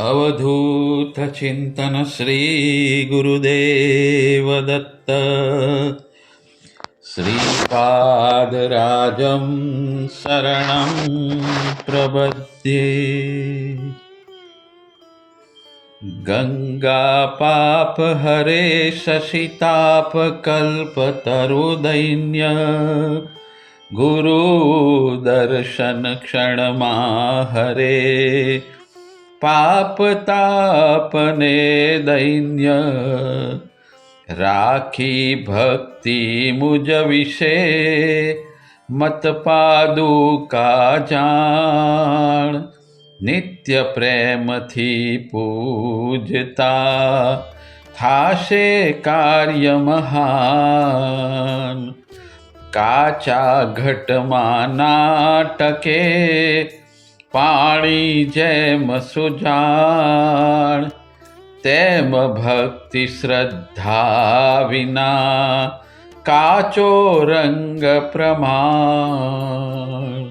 अवधूतचिन्तन श्रीगुरुदेवदत्त श्रीपादराजं शरणं प्रपद्ये। गङ्गापापहरे शशितापकल्पतरुदैन्य। गुरुदर्शनक्षणमा हरे પાપતાપને દૈન્ય. રાખી ભક્તિ મુજ વિશે મત પાદુકા જાણ નિત્ય પ્રેમથી પૂજતા થાશે કાર્ય મહાન. કાચા ઘટમાં નાટકે પાણી જેમ સુજાણ, તેમ ભક્તિ શ્રદ્ધા વિના કાચો રંગ પ્રમાણ.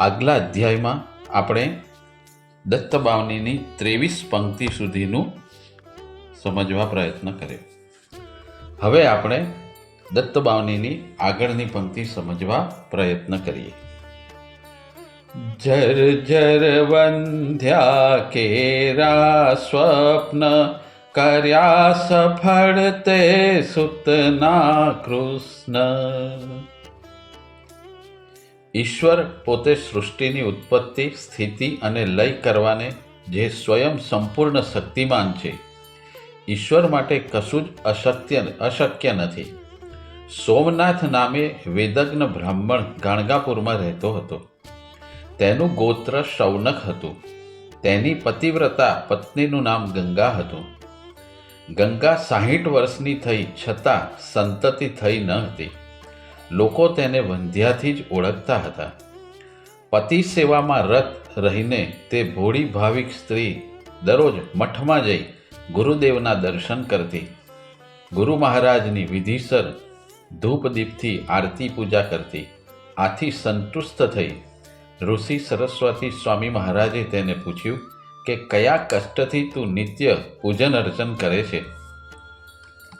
આગલા અધ્યાયમાં આપણે દત્તબાવનીની ત્રેવીસ પંક્તિ સુધીનું સમજવા પ્રયત્ન કર્યો. હવે આપણે દત્તબાવનીની આગળની પંક્તિ સમજવા પ્રયત્ન કરીએ. જર જર વંધ્યા કેરા સ્વપ્ન કર્યા સફળ તે સુતના કૃષ્ણ. ઈશ્વર પોતે સૃષ્ટિની ઉત્પત્તિ, સ્થિતિ અને લય કરવાને જે સ્વયં સંપૂર્ણ શક્તિમાન છે. ઈશ્વર માટે કશું જ અશક્ય અશક્ય નથી. સોમનાથ નામે વેદજ્ઞ બ્રાહ્મણ ગાણગાપુરમાં રહેતો હતો. તેનું ગોત્ર શૌનક હતું. તેની પતિવ્રતા પત્નીનું નામ ગંગા હતું. ગંગા સાહીઠ વર્ષની થઈ છતાં સંતતિ થઈ ન હતી. લોકો તેને વંધ્યાથી જ ઓળખતા હતા. પતિ સેવામાં રત રહીને તે ભોળી ભાવિક સ્ત્રી દરરોજ મઠમાં જઈ ગુરુદેવના દર્શન કરતી. ગુરુ મહારાજની વિધિસર ધૂપદીપથી આરતી પૂજા કરતી. આથી સંતુષ્ટ થઈ ઋષિ સરસ્વતી સ્વામી મહારાજે તેને પૂછ્યું કે કયા કષ્ટથી તું નિત્ય પૂજન અર્ચન કરે છે?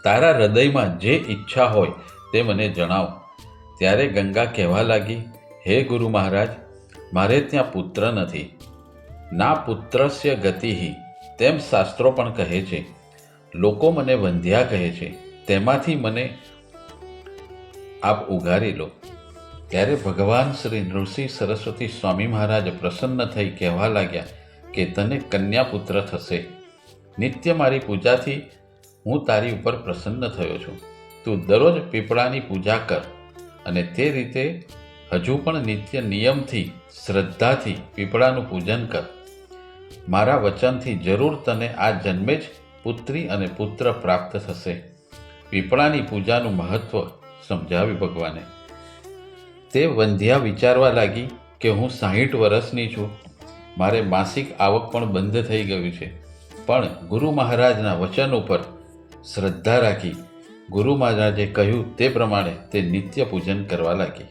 તારા હૃદયમાં જે ઈચ્છા હોય તે મને જણાવ. ત્યારે ગંગા કહેવા લાગી, હે ગુરુ મહારાજ, મારે ત્યાં પુત્ર નથી. ના પુત્રસ્ય ગતિહી, તેમ શાસ્ત્રો પણ કહે છે. લોકો મને વંધ્યા કહે છે. તેમાંથી મને આપ ઉગારી લો. ત્યારે ભગવાન શ્રી નૃસિંહ સરસ્વતી સ્વામી મહારાજ પ્રસન્ન થઈ કહેવા લાગ્યા કે તને કન્યા પુત્ર થશે. નિત્ય મારી પૂજાથી હું તારી ઉપર પ્રસન્ન થયો છું. તું દરરોજ પીપળાની પૂજા કર અને તે રીતે હજુ પણ નિત્ય નિયમથી, શ્રદ્ધાથી પીપળાનું પૂજન કર. મારા વચનથી જરૂર તને આ જન્મે જ પુત્રી અને પુત્ર પ્રાપ્ત થશે. પીપળાની પૂજાનું મહત્વ સમજાવ્યું ભગવાને. તે વંધ્યા વિચારવા લાગી કે હું સાહીઠ વર્ષની છું. મારે માસિક આવક પણ બંધ થઈ ગયું છે. પણ ગુરુ મહારાજના વચન ઉપર શ્રદ્ધા રાખી ગુરુ મહારાજે કહ્યું તે પ્રમાણે તે નિત્ય પૂજન કરવા લાગી.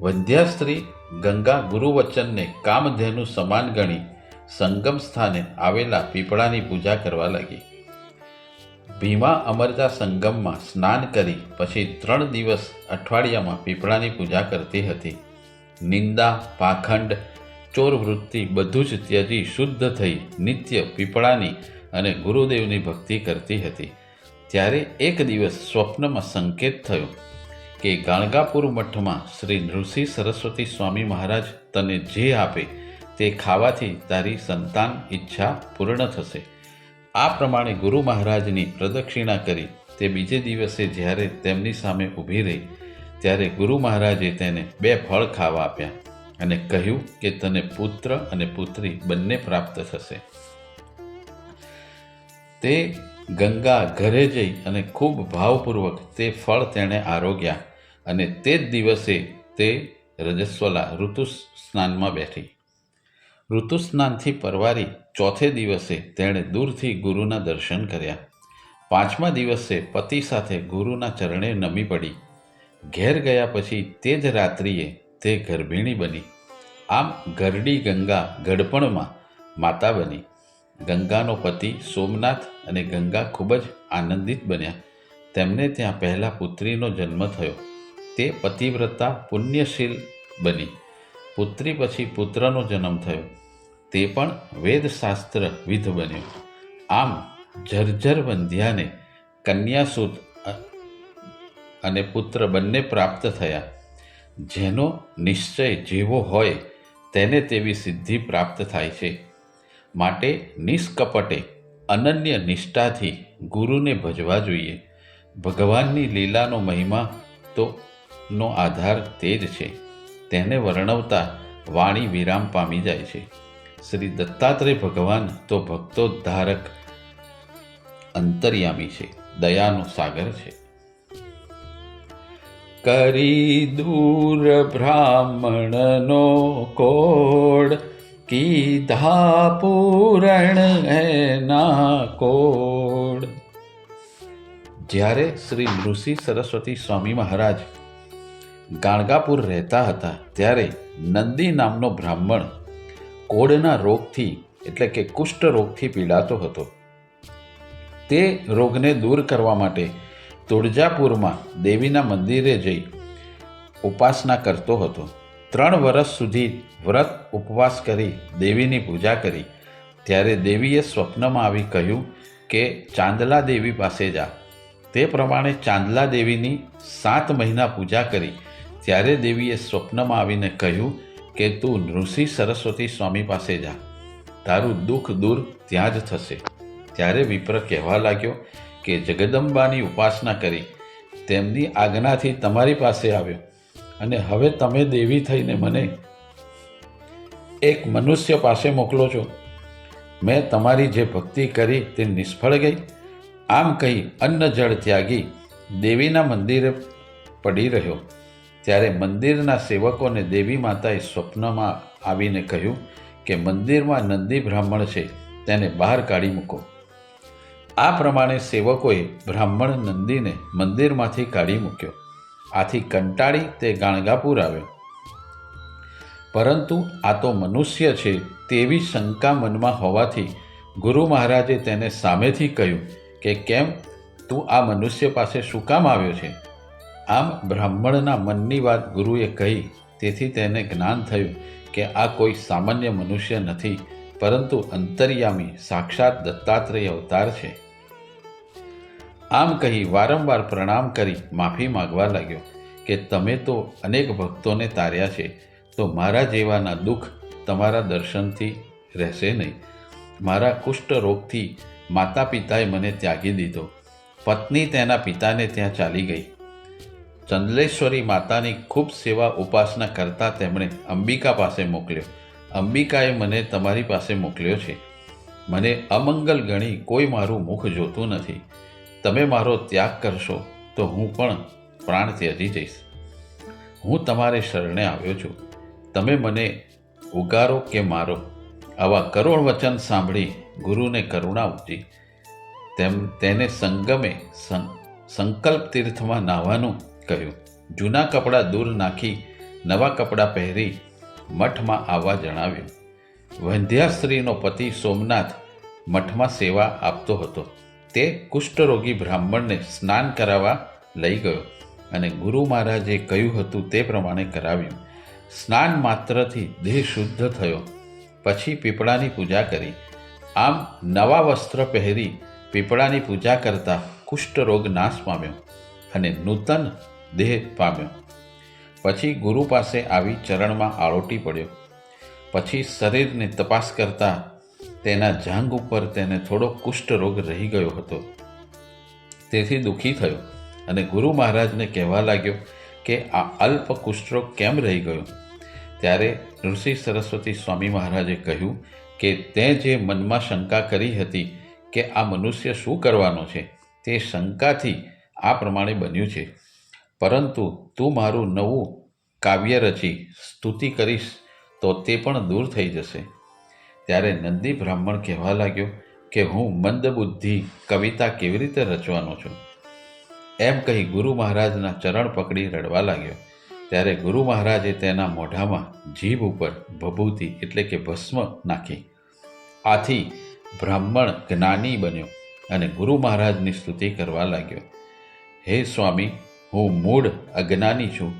વંધ્યા સ્ત્રી ગંગા ગુરુ વચનને કામધેનું સમાન ગણી સંગમ સ્થાને આવેલા પીપળાની પૂજા કરવા લાગી. ભીમા અમરજા સંગમમાં સ્નાન કરી પછી ત્રણ દિવસ અઠવાડિયામાં પીપળાની પૂજા કરતી હતી. નિંદા, પાખંડ, ચોરવૃત્તિ બધું જ ત્યજી શુદ્ધ થઈ નિત્ય પીપળાની અને ગુરુદેવની ભક્તિ કરતી હતી. ત્યારે એક દિવસ સ્વપ્નમાં સંકેત થયો કે ગાણગાપુર મઠમાં શ્રી નૃસિંહ સરસ્વતી સ્વામી મહારાજ તને જે આપે તે ખાવાથી તારી સંતાન ઈચ્છા પૂર્ણ થશે. આ પ્રમાણે ગુરુ મહારાજની પ્રદક્ષિણા કરી તે બીજે દિવસે જ્યારે તેમની સામે ઊભી રહી, ત્યારે ગુરુ મહારાજે તેને બે ફળ ખાવા આપ્યા અને કહ્યું કે તને પુત્ર અને પુત્રી બંને પ્રાપ્ત થશે. તે ગંગા ઘરે જઈ અને ખૂબ ભાવપૂર્વક તે ફળ તેણે આરોગ્યા અને તે જ દિવસે તે રજસ્વલા ઋતુ સ્નાનમાં બેઠી. ઋતુ સ્નાનથી પરવારી ચોથે દિવસે તેણે દૂરથી ગુરુના દર્શન કર્યા. પાંચમા દિવસે પતિ સાથે ગુરુના ચરણે નમી પડી. ઘેર ગયા પછી તે જ રાત્રિએ તે ગર્ભિણી બની. આમ ગરડી ગંગા ગડપણમાં માતા બની. ગંગાનો પતિ સોમનાથ અને ગંગા ખૂબ જ આનંદિત બન્યા. તેમને ત્યાં પહેલાં પુત્રીનો જન્મ થયો. તે પતિવ્રતા પુણ્યશીલ બની. પુત્રી પછી પુત્રનો જન્મ થયો. તે પણ વેદશાસ્ત્ર વિધ બન્યો. આમ જર્જર બંધ્યાને કન્યાસૂત અને પુત્ર બંને પ્રાપ્ત થયા. જેનો નિશ્ચય જેવો હોય તેને તેવી સિદ્ધિ પ્રાપ્ત થાય છે. માટે નિષ્કપટે અનન્ય નિષ્ઠાથી ગુરુને ભજવા જોઈએ. ભગવાનની લીલાનો મહિમા તો નો આધાર તે જ છે. તેને વર્ણવતા વાણી વિરામ પામી જાય છે. શ્રી દત્તાત્રેય ભગવાન તો ભક્તો ધારક અંતર્યામી છે. દયાનો સાગર છે. કરી દૂર બ્રાહ્મણનો કોડ, કીધા પૂરણ એના કોડ. જ્યારે શ્રી ઋષિ સરસ્વતી સ્વામી મહારાજ ગાણગાપુર રહેતા હતા ત્યારે નંદી નામનો બ્રાહ્મણ કોડના રોગથી, એટલે કે કુષ્ઠ રોગથી પીડાતો હતો. તે રોગને દૂર કરવા માટે તુળજાપુરમાં દેવીના મંદિરે જઈ ઉપાસના કરતો હતો. ત્રણ વર્ષ સુધી વ્રત ઉપવાસ કરી દેવીની પૂજા કરી. ત્યારે દેવીએ સ્વપ્નમાં આવી કહ્યું કે, ચાંદલા દેવી પાસે જા. તે પ્રમાણે ચાંદલા દેવીની સાત મહિના પૂજા કરી ત્યારે દેવીએ સ્વપ્નમાં આવીને કહ્યું કે તું ઋષિ સરસ્વતી સ્વામી પાસે જા. તારું દુઃખ દૂર ત્યાં જ થશે. ત્યારે વિપ્ર કહેવા લાગ્યો કે જગદંબાની ઉપાસના કરી. તેમની આજ્ઞાથી તમારી પાસે આવ્યો. અને હવે તમે દેવી થઈને મને એક મનુષ્ય પાસે મોકલો છો. મેં તમારી જે ભક્તિ કરી તે નિષ્ફળ ગઈ. આમ કહી અન્ન જળ ત્યાગી દેવીના મંદિરે પડી રહ્યો. ત્યારે મંદિરના સેવકોને દેવી માતાએ સ્વપ્નમાં આવીને કહ્યું કે મંદિરમાં નંદી બ્રાહ્મણ છે, તેને બહાર કાઢી મૂકો. આ પ્રમાણે સેવકોએ બ્રાહ્મણ નંદીને મંદિરમાંથી કાઢી મૂક્યો. આથી કંટાળી તે ગાણગાપુર આવ્યો. પરંતુ આ તો મનુષ્ય છે તેવી શંકા મનમાં હોવાથી ગુરુ મહારાજે તેને સામેથી કહ્યું કે, કેમ? તું આ મનુષ્ય પાસે શું કામ આવ્યો છે? આમ બ્રાહ્મણના મનની વાત ગુરુએ કહી. તેથી તેને જ્ઞાન થયું કે આ કોઈ સામાન્ય મનુષ્ય નથી, પરંતુ અંતર્યામી સાક્ષાત દત્તાત્રેય અવતાર છે. આમ કહી વારંવાર પ્રણામ કરી માફી માગવા લાગ્યો કે તમે તો અનેક ભક્તોને તાર્યા છે, તો મારા જેવાના દુઃખ તમારા દર્શનથી રહેશે નહીં. મારા કુષ્ઠ રોગથી માતા પિતાએ મને ત્યાગી દીધો. પત્ની તેના પિતાને ત્યાં ચાલી ગઈ. ચંદલેશ્વરી માતાની ખૂબ સેવા ઉપાસના કરતા તેમણે અંબિકા પાસે મોકલ્યો. અંબિકાએ મને તમારી પાસે મોકલ્યો છે. મને અમંગલ ગણી કોઈ મારું મુખ જોતું નથી. તમે મારો ત્યાગ કરશો તો હું પણ પ્રાણ ત્યજી જઈશ. હું તમારે શરણે આવ્યો છું. તમે મને ઉગારો કે મારો? આવા કરુણ વચન સાંભળી ગુરુને કરુણા ઉપજી તેમ તેને સંગમે સંકલ્પ તીર્થમાં નાહવાનું કહ્યું, જૂના કપડાં દૂર નાખી, નવા કપડાં પહેરી મઠમાં આવવા જણાવ્યું. વંધ્યાસ્ત્રીનો પતિ સોમનાથ મઠમાં સેવા આપતો હતો. તે કુષ્ઠરોગી બ્રાહ્મણને સ્નાન કરાવવા લઈ ગયો અને ગુરુ મહારાજે કહ્યું હતું તે પ્રમાણે કરાવ્યું. સ્નાન માત્રથી દેહ શુદ્ધ થયો. પછી પીપળાની પૂજા કરી. આમ નવા વસ્ત્ર પહેરી પીપળાની પૂજા કરતા કુષ્ઠરોગ નાશ પામ્યો અને નૂતન દેહ પામ્યો. પછી ગુરુ પાસે આવી ચરણમાં આળોટી પડ્યો. પછી શરીરની તપાસ કરતા તેના જાંગ ઉપર તેને થોડો કુષ્ઠરોગ રહી ગયો હતો. તેથી દુઃખી થયો અને ગુરુ મહારાજને કહેવા લાગ્યો કે આ અલ્પ કુષ્ઠરોગ કેમ રહી ગયો? ત્યારે ઋષિ સરસ્વતી સ્વામી મહારાજે કહ્યું કે તે જે મનમાં શંકા કરી હતી કે આ મનુષ્ય શું કરવાનો છે, તે શંકાથી આ પ્રમાણે બન્યું છે. પરંતુ તું મારું નવું કાવ્ય રચી સ્તુતિ કરીશ તો તે પણ દૂર થઈ જશે. ત્યારે નંદી બ્રાહ્મણ કહેવા લાગ્યો કે હું મંદબુદ્ધિ કવિતા કેવી રીતે રચવાનો છું? એમ કહી ગુરુ મહારાજના ચરણ પકડી રડવા લાગ્યો. ત્યારે ગુરુ મહારાજે તેના મોઢામાં જીભ ઉપર ભભૂતિ એટલે કે ભસ્મ નાખી. આથી બ્રાહ્મણ જ્ઞાની બન્યો અને ગુરુ મહારાજની સ્તુતિ કરવા લાગ્યો. હે સ્વામી હું મૂળ અજ્ઞાની છું.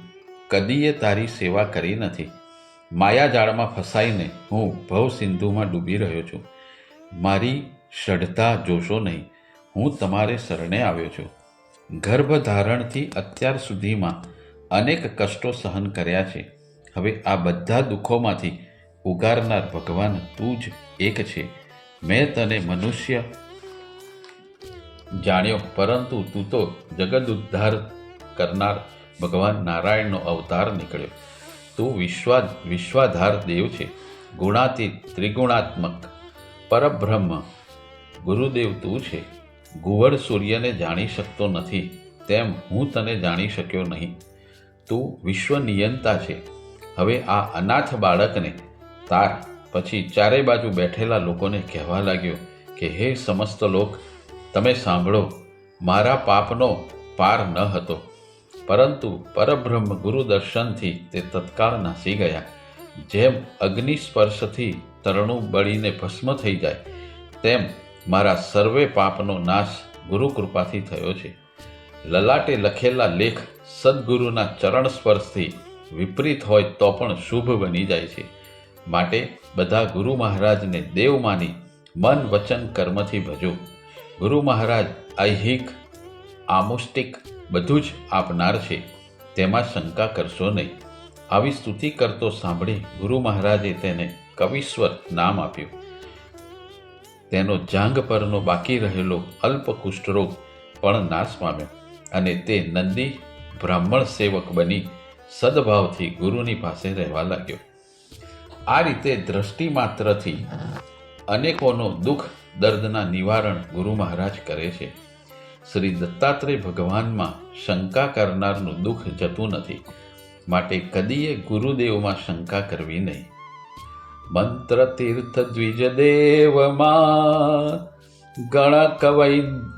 કદીએ તારી સેવા કરી નથી. માયાજાળમાં ફસાઈને હું ભવ સિંધુમાં ડૂબી રહ્યો છું. મારી ષઢતા જોશો નહીં. હું તમારે શરણે આવ્યો છું. ગર્ભધારણથી અત્યાર સુધીમાં અનેક કષ્ટો સહન કર્યા છે. હવે આ બધા દુઃખોમાંથી ઉગારનાર ભગવાન તું જ એક છે. મેં તને મનુષ્ય જાણ્યો, પરંતુ તું તો જગદ ઉદ્ધાર કરનાર ભગવાન નારાયણનો અવતાર નીકળ્યો. તું વિશ્વા, વિશ્વાધાર દેવ છે. ગુણાતીત, ત્રિગુણાત્મક, પરબ્રહ્મ, ગુરુદેવ તું છે. ગુવડ સૂર્યને જાણી શકતો નથી, તેમ હું તને જાણી શક્યો નહીં. તું વિશ્વ નિયંતા છે. હવે આ અનાથ બાળકને તાર. પછી ચારે બાજુ બેઠેલા લોકોને કહેવા લાગ્યો કે, હે સમસ્ત લોક, તમે સાંભળો. મારા પાપનો પાર ન હતો. પરંતુ પરબ્રહ્મ ગુરુ દર્શનથી તે તત્કાળ નાસી ગયા. જેમ અગ્નિ સ્પર્શથી તરણું બળીને ભસ્મ થઈ જાય, તેમ મારા સર્વે પાપનો નાશ ગુરુ કૃપાથી થયો છે. લલાટે લખેલા લેખ સદગુરુના ચરણ સ્પર્શથી વિપરીત હોય તો પણ શુભ બની જાય છે. માટે બધા ગુરુ મહારાજને દેવ માની મન વચન કર્મથી ભજો. ગુરુ મહારાજ ઐહિક આમુષ્ટિક બધું જ આપનાર છે, તેમાં શંકા કરશો નહીં. આવી સ્તુતિ કરતો સાંભળી ગુરુ મહારાજે તેને કવિશ્વર નામ આપ્યું. તેનો જાંઘ પરનો બાકી રહેલો અલ્પ કુષ્ઠરોગ પણ નાશ પામ્યો અને તે નંદી બ્રાહ્મણ સેવક બની સદભાવથી ગુરુની પાસે રહેવા લાગ્યો. આ રીતે દ્રષ્ટિ માત્રથી અનેકોનો દુઃખ દર્દના નિવારણ ગુરુ મહારાજ કરે છે. શ્રી દત્તાત્રેય ભગવાનમાં શંકા કરનારનું દુઃખ જતું નથી. માટે કદીએ ગુરુદેવમાં શંકા કરવી નહીં. મંત્ર તીર્થ દ્વિજ દેવમાં ગણક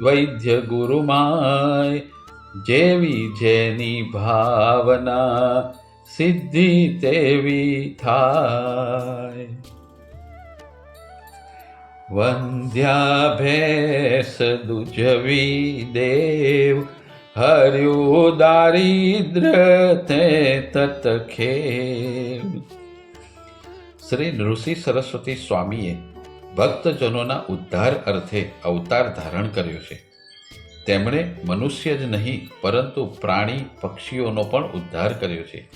વૈદ્ય ગુરુમાય, જેવી જેની ભાવના સિદ્ધિ તેવી થાય. વંધ્યાભેસ દુજવી દેવ હર્યો દારિદ્ર તે તતખે શ્રી નૃસિંહ સરસ્વતી સ્વામીએ ભક્તજનોના ઉદ્ધાર અર્થે અવતાર ધારણ કર્યો છે. તેમણે મનુષ્ય જ નહીં, પરંતુ પ્રાણી પક્ષીઓનો પણ ઉદ્ધાર કર્યો છે.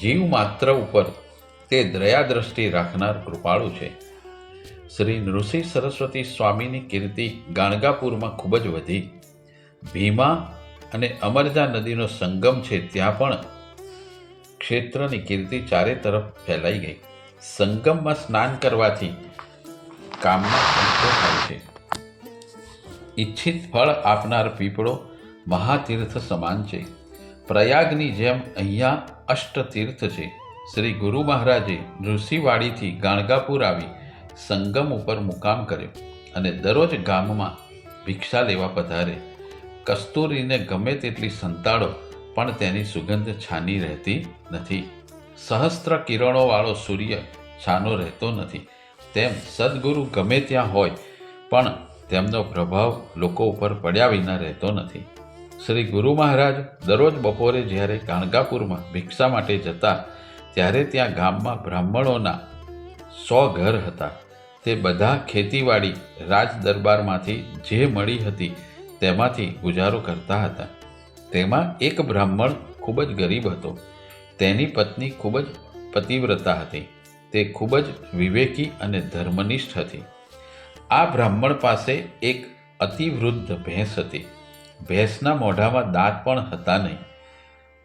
જીવ માત્ર ઉપર તે દયાદ્રષ્ટિ રાખનાર કૃપાળુ છે. શ્રી નૃસિંહ સરસ્વતી સ્વામીની કીર્તિ ગાણગાપુરમાં ખૂબ જ વધી. ભીમા અને અમરજા નદીનો સંગમ છે ત્યાં પણ ક્ષેત્રની કીર્તિ ચારે તરફ ફેલાઈ ગઈ. સંગમમાં સ્નાન કરવાથી કામના સંતો થાય છે. ઈચ્છિત ફળ આપનાર પીપળો મહાતીર્થ સમાન છે. પ્રયાગની જેમ અહીંયા અષ્ટતીર્થ છે. શ્રી ગુરુ મહારાજે ઋષિવાડીથી ગાણગાપુર આવી સંગમ ઉપર મુકામ કર્યો અને દરરોજ ગામમાં ભિક્ષા લેવા પધારે. કસ્તુરીને ગમે તેટલી સંતાડો, પણ તેની સુગંધ છાની રહેતી નથી. સહસ્ત્ર કિરણોવાળો સૂર્ય છાનો રહેતો નથી. તેમ સદગુરુ ગમે ત્યાં હોય, પણ તેમનો પ્રભાવ લોકો ઉપર પડ્યા વિના રહેતો નથી. શ્રી ગુરુ મહારાજ દરરોજ બપોરે જ્યારે ગાણગાપુરમાં ભિક્ષા માટે જતા, ત્યારે ત્યાં ગામમાં બ્રાહ્મણોના સો ઘર હતા. તે બધા ખેતીવાડી રાજ દરબારમાંથી જે મળી હતી તેમાંથી ગુજારો કરતા હતા. તેમાં એક બ્રાહ્મણ ખૂબ જ ગરીબ હતો. તેની પત્ની ખૂબ જ પતિવ્રતા હતી. તે ખૂબ જ વિવેકી અને ધર્મનિષ્ઠ હતી. આ બ્રાહ્મણ પાસે એક અતિવૃદ્ધ ભેંસ હતી. ભેંસના મોઢામાં દાંત પણ હતા નહીં.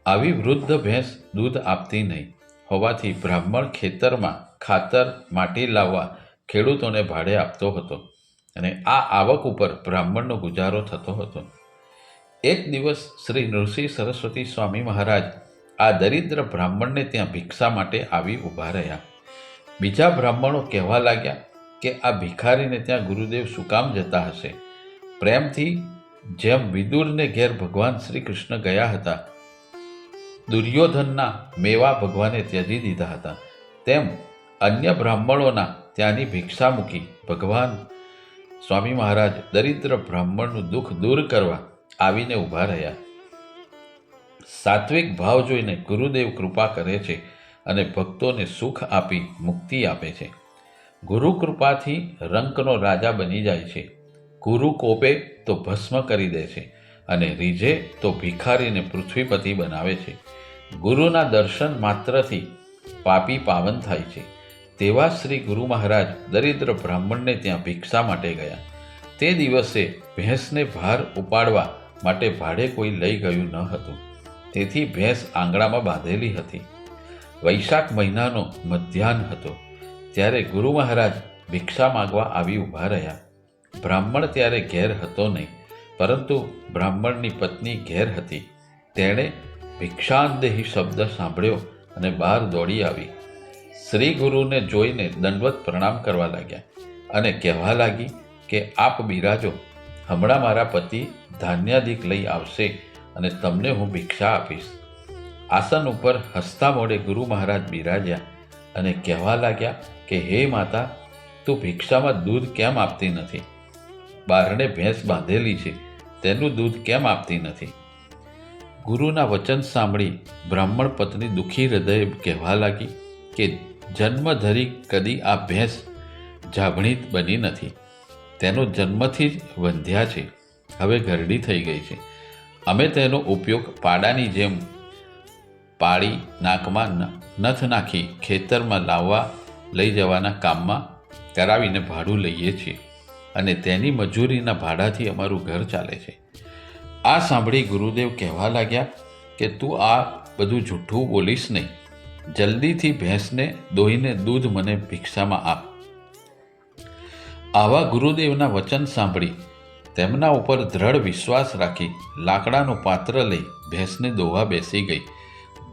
આવી વૃદ્ધ ભેંસ દૂધ આપતી નહીં. હોવાથી બ્રાહ્મણ ખેતરમાં ખાતર, માટી લાવવા ખેડૂતોને ભાડે આપતો હતો અને આ આવક ઉપર બ્રાહ્મણનો ગુજારો થતો હતો. એક દિવસ શ્રી નૃસિંહ સરસ્વતી સ્વામી મહારાજ આ દરિદ્ર બ્રાહ્મણને ત્યાં ભિક્ષા માટે આવી ઊભા રહ્યા. બીજા બ્રાહ્મણો કહેવા લાગ્યા કે આ ભિખારીને ત્યાં ગુરુદેવ શું કામ જતા હશે? પ્રેમથી જેમ વિદુરને ઘેર ભગવાન શ્રી કૃષ્ણ ગયા હતા, દુર્યોધનના મેવા ભગવાને ત્યજી દીધા હતા, તેમ અન્ય બ્રાહ્મણોના ત્યાંની ભિક્ષા મૂકી ભગવાન સ્વામી મહારાજ દરિદ્ર બ્રાહ્મણનું દુઃખ દૂર કરવા આવીને ઊભા રહ્યા. સાત્વિક ભાવ જોઈને ગુરુદેવ કૃપા કરે છે અને ભક્તોને સુખ આપી મુક્તિ આપે છે. ગુરુ કૃપાથી રંકનો રાજા બની જાય છે. ગુરુ કોપે તો ભસ્મ કરી દે છે અને રીઝે તો ભિખારીને પૃથ્વીપતિ બનાવે છે. ગુરુના દર્શન માત્રથી પાપી પાવન થાય છે. તેવા શ્રી ગુરુ મહારાજ દરિદ્ર બ્રાહ્મણને ત્યાં ભિક્ષા માટે ગયા. તે દિવસે ભેંસને ભાર ઉપાડવા માટે ભાડે કોઈ લઈ ગયું ન હતું. તેથી ભેંસ આંગણામાં બાંધેલી હતી. વૈશાખ મહિનાનો મધ્યાહન હતો. ત્યારે ગુરુ મહારાજ ભિક્ષા માગવા આવી ઊભા રહ્યા. બ્રાહ્મણ ત્યારે ઘેર હતો નહીં, પરંતુ બ્રાહ્મણની પત્ની ઘેર હતી. તેણે ભિક્ષાંદેહી શબ્દ સાંભળ્યો અને બહાર દોડી આવી. શ્રી ગુરુને જોઈને દંડવત પ્રણામ કરવા લાગ્યા અને કહેવા લાગી કે, આપ બિરાજો. હમણાં મારા પતિ ધાન્યાદિક લઈ આવશે અને તમને હું ભિક્ષા આપીશ. આસન ઉપર હસતા મોડે ગુરુ મહારાજ બિરાજ્યા અને કહેવા લાગ્યા કે, હે માતા, તું ભિક્ષામાં દૂધ કેમ આપતી નથી? બારણે ભેંસ બાંધેલી છે, તેનું દૂધ કેમ આપતી નથી? ગુરુના વચન સાંભળી બ્રાહ્મણ પત્ની દુઃખી હૃદયે કહેવા લાગી કે જન્મ ધરી કદી આ ભેંસ જાભણીત બની નથી. તેનો જન્મથી જ વંધ્યા છે. હવે ઘરડી થઈ ગઈ છે. અમે તેનો ઉપયોગ પાડાની જેમ પાડી નાકમાં નથ નાખી ખેતરમાં લાવવા લઈ જવાના કામમાં કરાવીને ભાડું લઈએ છીએ અને તેની મજૂરીના ભાડાથી અમારું ઘર ચાલે છે. આ સાંભળી ગુરુદેવ કહેવા લાગ્યા કે તું આ બધું જૂઠું બોલીશ નહીં. જલ્દીથી ભેંસને દોહીને દૂધ મને ભિક્ષામાં આપ. આવા ગુરુદેવના વચન સાંભળી, તેમના ઉપર દ્રઢ વિશ્વાસ રાખી લાકડાનું પાત્ર લઈ ભેંસને દોવા બેસી ગઈ.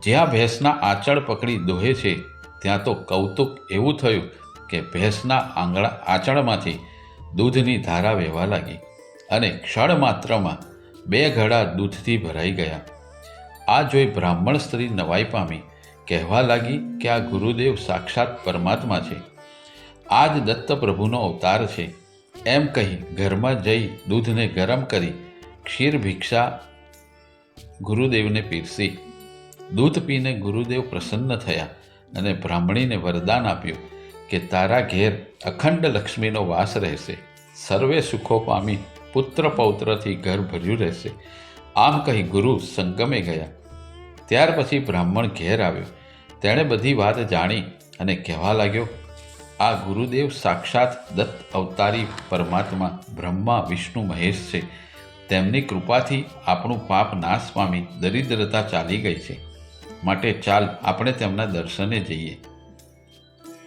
જ્યાં ભેંસના આંચળ પકડી દોહે છે, ત્યાં તો કૌતુક એવું થયું કે ભેંસના આંગળા આંચળમાંથી દૂધની ધારા વહેવા લાગી અને ક્ષણ માત્રમાં બે ઘડા દૂધથી ભરાઈ ગયા. આ જોઈ બ્રાહ્મણ સ્ત્રી નવાઈ પામી. કહેવા લાગી કે આ ગુરુદેવ સાક્ષાત પરમાત્મા છે. આ જ દત્ત પ્રભુનો અવતાર છે. એમ કહી ઘરમાં જઈ દૂધને ગરમ કરી ક્ષીર ભિક્ષા ગુરુદેવને પીરસી. દૂધ પીને ગુરુદેવ પ્રસન્ન થયા અને બ્રાહ્મણીને વરદાન આપ્યું કે તારા ઘેર અખંડ લક્ષ્મીનો વાસ રહેશે. સર્વે સુખો પામી પુત્ર પૌત્રથી ઘર ભર્યું રહેશે. આમ કહી ગુરુ સંગમે ગયા. ત્યાર પછી બ્રાહ્મણ ઘેર આવ્યો. તેણે બધી વાત જાણી અને કહેવા લાગ્યો, આ ગુરુદેવ સાક્ષાત દત્ત અવતારી પરમાત્મા બ્રહ્મા, વિષ્ણુ, મહેશ છે. તેમની કૃપાથી આપણું પાપ નાશ પામી દરિદ્રતા ચાલી ગઈ છે. માટે ચાલ, આપણે તેમના દર્શને જઈએ.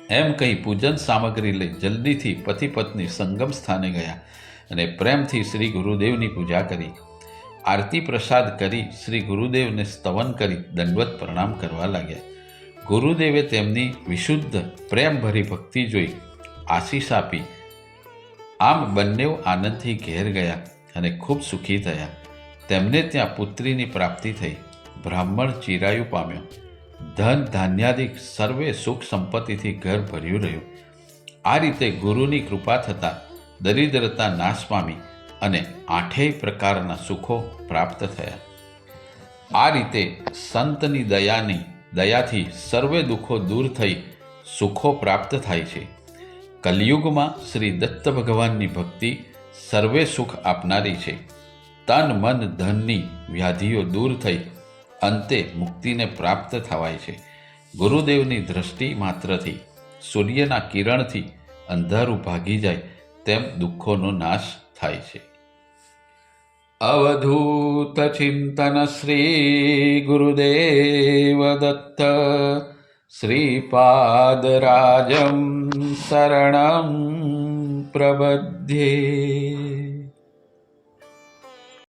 એમ કહી પૂજન સામગ્રી લઈ જલ્દીથી પતિ પત્ની સંગમ સ્થાને ગયા અને પ્રેમથી શ્રી ગુરુદેવની પૂજા કરી. આરતી પ્રસાદ કરી શ્રી ગુરુદેવને સ્તવન કરી દંડવત પ્રણામ કરવા લાગ્યા. ગુરુદેવે તેમની વિશુદ્ધ પ્રેમભરી ભક્તિ જોઈ આશીષ આપી. આમ બંને આનંદથી ઘેર ગયા અને ખૂબ સુખી થયા. તેમને ત્યાં પુત્રીની પ્રાપ્તિ થઈ. બ્રાહ્મણ ચિરાયુ પામ્યો. ધન ધાન્યાદિક સર્વે સુખ સંપત્તિથી ઘર ભર્યું રહ્યું. આ રીતે ગુરુની કૃપા થતાં દરિદ્રતા નાશ પામી અને આઠેય પ્રકારના સુખો પ્રાપ્ત થયા. આ રીતે સંતની દયાની દયાથી સર્વે દુઃખો દૂર થઈ સુખો પ્રાપ્ત થાય છે. કલિયુગમાં શ્રી દત્ત ભગવાનની ભક્તિ સર્વે સુખ આપનારી છે. તન, મન, ધનની વ્યાધિઓ દૂર થઈ અંતે મુક્તિને પ્રાપ્ત થવાય છે. ગુરુદેવની દ્રષ્ટિ માત્રથી, સૂર્યના કિરણથી અંધારું ભાગી જાય તેમ દુઃખોનો નાશ થાય છે. ગુરુદેવ દત્ત શ્રીપાદરાજમ શરણમ પ્રબધ્યે